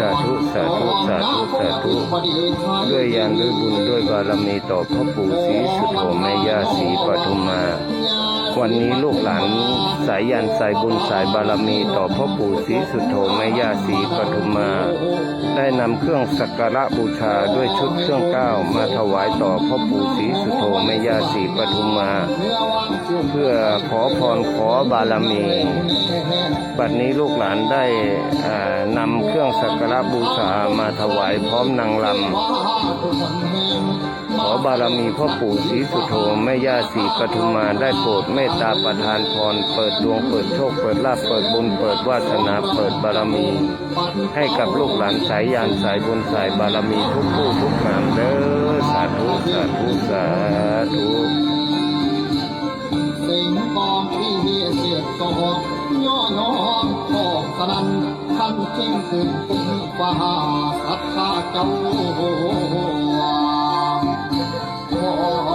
สาธุสาธุสาธุสาธุด้วยยานด้วยบุญด้วยบารมีต่อพ่อปู่ศรีสุโธแม่ย่าศรีปทุมมา วันนี้ลูกหลานสายยันสายบุญสายบารมีต่อพ่อปู่ศรีสุโธแม่ย่าศรีปทุมมา ได้นำเครื่องสักการะบูชาด้วยชุดเครื่องก้าวมาถวายต่อพ่อปู่ศรีสุโธ ยาศรีปทุมมา เพื่อขอพรขอบารมีบัดนี้ลูกหลานได้นำเครื่องสักการะบูชามาถวายพร้อมนางลำขอบารมีพ่อปู่ศรีสุโธแม่ย่าศรีปทุมมาได้โปรดเมตตาประทานพร เปิดดวงเปิดโชคเปิดลาภเปิดบุญเปิดวาสนาเปิดบารมี ให้กับลูกหลานสายยานสายบุญสายบารมีทุกผู้ทุกนามเด้อ สาธุสาธุสิงกองที่เฮียเสียดสอกย่อน้อนขอบสนันขันจริงขึ้นตึงฟ้าศรัทธาเจ้า